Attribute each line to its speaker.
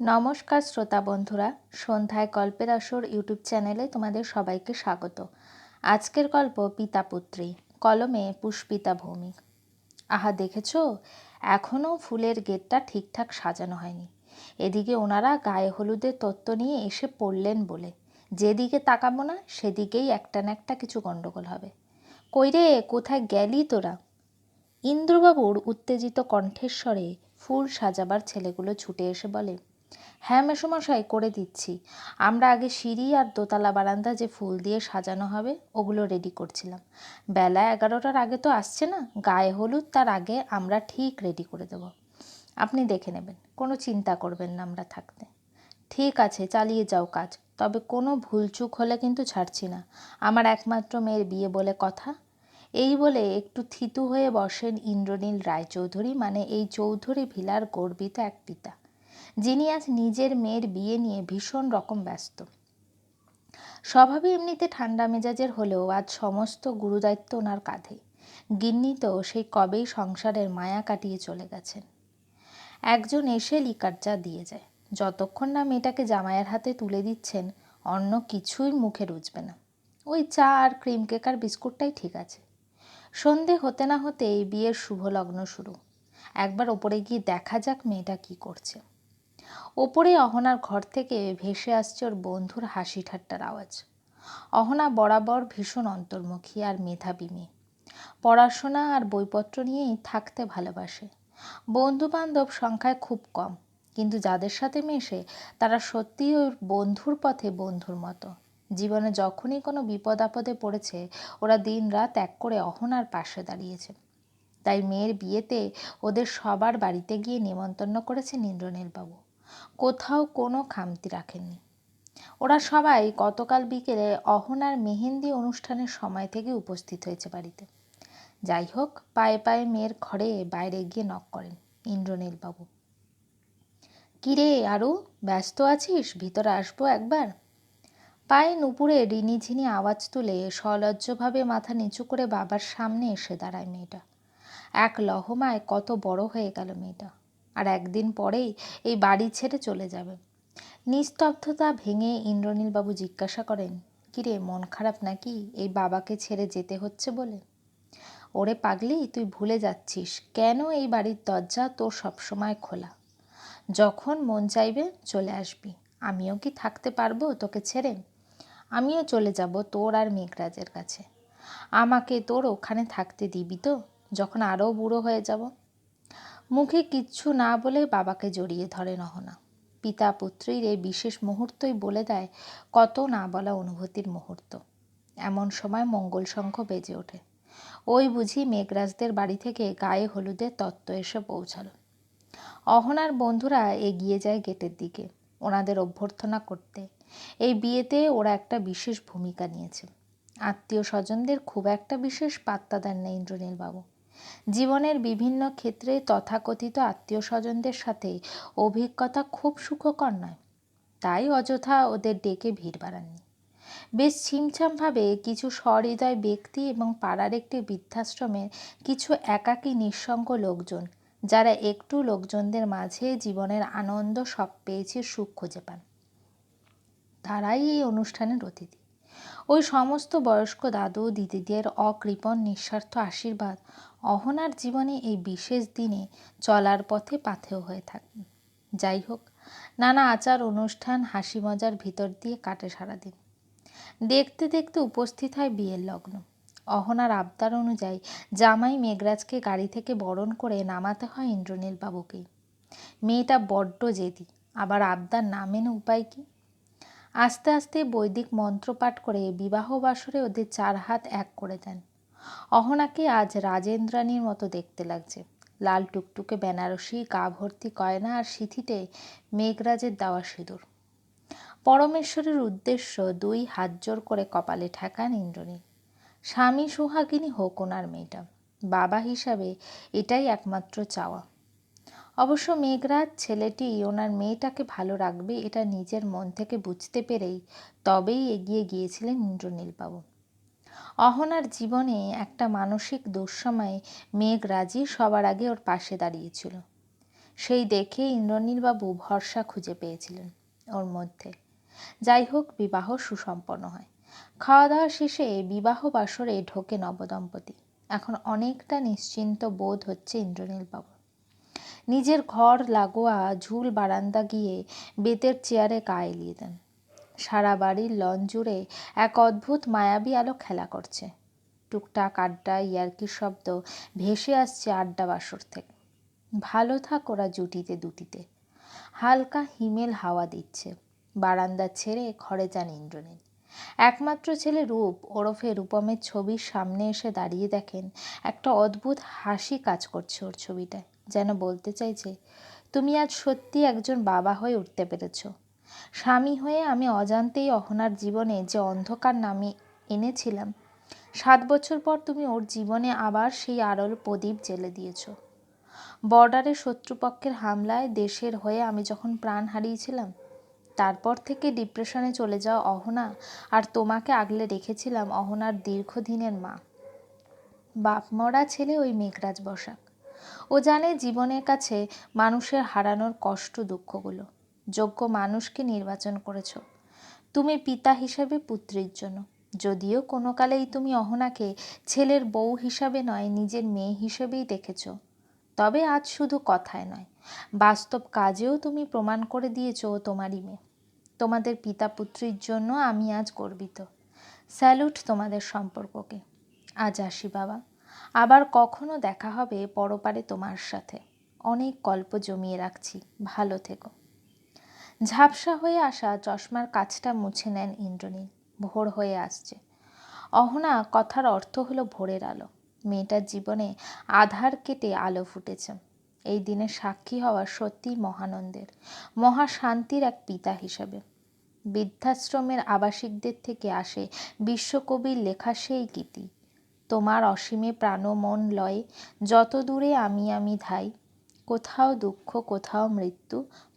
Speaker 1: নমস্কার শ্রোতা বন্ধুরা, সন্ধ্যায় গল্পের আসর ইউটিউব চ্যানেলে তোমাদের সবাইকে স্বাগত। আজকের গল্প পিতা পুত্রী, কলমে পুষ্পিতা ভৌমিক। আহা, দেখেছ? এখনও ফুলের গেটটা ঠিকঠাক সাজানো হয়নি। এদিকে ওনারা গায়ে হলুদের তত্ত্ব নিয়ে এসে পড়লেন বলে। যেদিকে তাকাবো না, সেদিকেই একটা না একটা কিছু গণ্ডগোল হবে। কই রে কোথায় গেলি তোরা? ইন্দ্রবাবুর উত্তেজিত কণ্ঠেশ্বরে ফুল সাজাবার ছেলেগুলো ছুটে এসে বলে হ্যাঁ মেসোমশাই, করে দিচ্ছি। আমরা আগে সিঁড়ি আর দোতলা বারান্দা যে ফুল দিয়ে সাজানো হবে, ওগুলো রেডি করছিলাম। বেলা এগারোটার আগে তো আসছে না, গায়ে হলুদ, তার আগে আমরা ঠিক রেডি করে দেব। আপনি দেখে নেবেন, কোনো চিন্তা করবেন না আমরা থাকতে। ঠিক আছে, চালিয়ে যাও কাজ, তবে কোনো ভুলচুক হলে কিন্তু ছাড়ছি না। আমার একমাত্র মেয়ের বিয়ে বলে কথা। এই বলে একটু থিতু হয়ে বসেন ইন্দ্রনীল রায়চৌধুরী মানে এই চৌধুরী ভিলার গর্বিত এক পিতা। যিনি আজ নিজের মেয়ের বিয়ে নিয়ে ভীষণ রকম ব্যস্ত। স্বভাবে এমনিতে ঠান্ডা মেজাজের হলেও আজ সমস্ত গুরুদায়িত্ব ওনার কাঁধে। গিন্নি তো সেই কবেই সংসারের মায়া কাটিয়ে চলে গেছেন। একজন এসে লিকারচা দিয়ে যায়। যতক্ষণ না মেয়েটাকে জামাইয়ের হাতে তুলে দিচ্ছেন, অন্য কিছুই মুখে রুচবে না। ওই চা আর ক্রিম কেক আর বিস্কুটটাই ঠিক আছে। সন্ধে হতে না হতেই বিয়ের শুভ লগ্ন শুরু। একবার ওপরে গিয়ে দেখা যাক মেয়েটা কি করছে। ওপরে অহনার ঘর থেকে ভেসে আসছে ওর বন্ধুর হাসি ঠাট্টার আওয়াজ। অহনা বরাবর ভীষণ অন্তর্মুখী আর মেধাবী মেয়ে। পড়াশোনা আর বইপত্র নিয়েই থাকতে ভালোবাসে। বন্ধু বান্ধব সংখ্যায় খুব কম, কিন্তু যাদের সাথে মেশে তারা সত্যিই ওর বন্ধুর পথে বন্ধুর মতো। জীবনে যখনই কোনো বিপদ আপদে পড়েছে, ওরা দিন রাত এক করে অহনার পাশে দাঁড়িয়েছে। তাই মেয়ের বিয়েতে ওদের সবার বাড়িতে গিয়ে নেমন্তন্ন করেছেন ইন্দ্রনীলবাবু। কোথাও কোনো খামতি রাখেননি। ওরা সবাই গতকাল বিকেলে অহনার মেহেন্দি অনুষ্ঠানের সময় থেকে উপস্থিত হয়েছে বাড়িতে। যাই হোক, পায়ে পায়ে মেয়ের ঘরে বাইরে গিয়ে নক করেন ইন্দ্রনীলবাবু। কিরে আরও ব্যস্ত আছিস? ভিতরে আসব একবার? পায়ে নুপুরে রিনিঝিনি আওয়াজ তুলে সলজ্জভাবে মাথা নিচু করে বাবার সামনে এসে দাঁড়ায় মেয়েটা। এক লহমায় কত বড় হয়ে গেল মেয়েটা। আর একদিন পরেই এই বাড়ি ছেড়ে চলে যাবে। নিস্তব্ধতা ভেঙে ইন্দ্রনীলবাবু জিজ্ঞাসা করেন, কিরে, মন খারাপ নাকি? এই বাবাকে ছেড়ে যেতে হচ্ছে বলে? ওরে পাগলি, তুই ভুলে যাচ্ছিস। কেন এই বাড়ির দরজা তোর সবসময় খোলা? যখন মন চাইবে চলে আসবি। আমিও কি থাকতে পারব তোকে ছেড়ে? আমিও চলে যাব তোর আর মেঘরাজের কাছে। আমাকে তোর ওখানে থাকতে দিবি তো? যখন আরও বুড়ো হয়ে যাব। মুখে কিচ্ছু না বলে বাবাকে জড়িয়ে ধরে নহনা। পিতা পুত্রীর এই বিশেষ মুহূর্তই বলে দেয় কত না বলা অনুভূতির মুহূর্ত। এমন সময় মঙ্গল শঙ্খ বেজে ওঠে। ওই বুঝি মেঘরাজদের বাড়ি থেকে গায়ে হলুদের তত্ত্ব এসে পৌঁছালো। অহনার বন্ধুরা এগিয়ে যায় গেটের দিকে। ওনাদের অভ্যর্থনা করতে। এই বিয়েতে ওরা একটা বিশেষ ভূমিকা নিয়েছে। আত্মীয় স্বজনদের খুব একটা বিশেষ পাত্তা দেন না ইন্দ্রনীলবাবু। জীবনের বিভিন্ন ক্ষেত্রে তথাকথিত আত্মীয় স্বজনদের সাথে অভিজ্ঞতা খুব সুখকর নয়। তাই অযথা ওদের ডেকে ভিড় বাড়াননি। বেশ ছিমছামভাবে কিছু সহৃদয় ব্যক্তি এবং পাড়ার একটি বৃদ্ধাশ্রমের কিছু একাকী নিঃসঙ্গ লোকজন, যারা একটু লোকজনদের মাঝে জীবনের আনন্দ সব পেয়েছে সুখ খুঁজে পান। তারাই এই অনুষ্ঠানের অতিথি। ওই সমস্ত বয়স্ক দাদু, দিদিদের অকৃপণ, নিঃস্বার্থ আশীর্বাদ অহনার জীবনে এই বিশেষ দিনে চলার পথে পাথেও হয়ে থাকেন যাই হোক নানা আচার, অনুষ্ঠান, হাসি মজার ভিতর দিয়ে কাটে সারাদিন। দেখতে দেখতে উপস্থিত হয় বিয়ের লগ্ন। অহনার আবদার অনুযায়ী জামাই মেঘরাজকে গাড়ি থেকে বরণ করে নামাতে হয় ইন্দ্রনীল বাবুকেই মেয়েটা বড্ড জেদি, আবার আবদার না মেনে উপায় কি? আস্তে আস্তে বৈদিক মন্ত্রপাঠ করে বিবাহ বাসরে ওদের চার হাত এক করে দেন। অহনাকে আজ রাজেন্দ্রাণীর মতো দেখতে লাগছে। লাল টুকটুকে বেনারসি গা ভর্তি কয়না আর সিথিতে মেঘরাজের দেওয়া সিঁদুর। পরমেশ্বরের উদ্দেশ্য দুই হাত জোর করে কপালে ঠেকান ইন্দ্রনীল। স্বামী সোহাগিনী হোক ওনার মেয়েটা। বাবা হিসাবে এটাই একমাত্র চাওয়া। অবশ্য মেঘরাজ ছেলেটি ওনার মেয়েটাকে ভালো রাখবে এটা নিজের মন থেকে বুঝতে পেরেই তবেই এগিয়ে গিয়েছিলেন ইন্দ্রনীলবাবু। অহনার জীবনে একটা মানসিক দুঃসময়ে মেঘরাজই সবার আগে ওর পাশে দাঁড়িয়েছিল। সেই দেখে ইন্দ্রনীলবাবু ভরসা খুঁজে পেয়েছিলেন ওর মধ্যে। যাই হোক, বিবাহ সুসম্পন্ন হয়। খাওয়া দাওয়া শেষে বিবাহ বাসরে ঢোকে নবদম্পতি। এখন অনেকটা নিশ্চিন্ত বোধ হচ্ছে ইন্দ্রনীলবাবু নিজের ঘর লাগোয়া ঝুল বারান্দা গিয়ে বেতের চেয়ারে গা এলিয়ে দেন। সারা বাড়ির লন জুড়ে এক অদ্ভুত মায়াবী আলো খেলা করছে। টুকটাক আড্ডা ইয়ার্কির শব্দ ভেসে আসছে আড্ডা বাসর থেকে। ভালো থাক ওরা জুটিতে দুটিতে। হালকা হিমেল হাওয়া দিচ্ছে। বারান্দা ছেড়ে ঘরে যান ইন্দ্রনীল। একমাত্র ছেলে রূপ ওরফে রূপমের ছবির সামনে এসে দাঁড়িয়ে দেখেন, একটা অদ্ভুত হাসি কাজ করছে ওর ছবিটায়। যেন বলতে চাইছে তুমি আজ সত্যি একজন বাবা হয়ে উঠতে পেরেছ। স্বামী হয়ে আমি অজান্তেই অহনার জীবনে যে অন্ধকার নামে এনেছিলাম, সাত বছর পর তুমি ওর জীবনে আবার সেই আড়ল প্রদীপ জেলে দিয়েছ। বর্ডারে শত্রুপক্ষের হামলায় দেশের হয়ে আমি যখন প্রাণ হারিয়েছিলাম, তারপর থেকে ডিপ্রেশনে চলে যাওয়া অহনা আর তোমাকে আগলে রেখেছিলাম অহনার দীর্ঘদিনের মা। বাপ মরা ছেলে ওই মেঘরাজ বসাক। ও জানে জীবনের কাছে মানুষের হারানোর কষ্ট দুঃখগুলো। যোগ্য মানুষকে নির্বাচন করেছ। তুমি পিতা হিসেবে পুত্রীর জন্য। যদিও কোনো কালেই তুমি অহনাকে ছেলের বউ হিসাবে নয়, নিজের মেয়ে হিসেবেই দেখেছ। তবে আজ শুধু কথায় নয়, বাস্তব কাজেও তুমি প্রমাণ করে দিয়েছ তোমারই মেয়ে। তোমাদের পিতা পুত্রীর জন্য আমি আজ গর্বিত। স্যালুট তোমাদের সম্পর্ককে। আজ আসি বাবা। আবার কখনো দেখা হবে পরপারে তোমার সাথে। অনেক গল্প জমিয়ে রাখছি। ভালো থেকো। ঝাপসা হয়ে আসা চশমার কাছটা মুছে নেন ইন্দ্রনীল। ভোর হয়ে আসছে। অহনা কথার অর্থ হলো ভোরের আলো। মেয়েটার জীবনে আধার কেটে আলো ফুটেছে। এই দিনে সাক্ষী হওয়া সত্যিই মহানন্দের মহাশান্তির এক পিতা হিসাবে। বৃদ্ধাশ্রমের আবাসিকদের থেকে আসে বিশ্বকবির লেখা সেই গীতি, তোমার অসীমে প্রাণ মন লয়ে যত দূরে আমি আমি ধাই, কোথাও দুঃখ, কোথাও মৃত্যু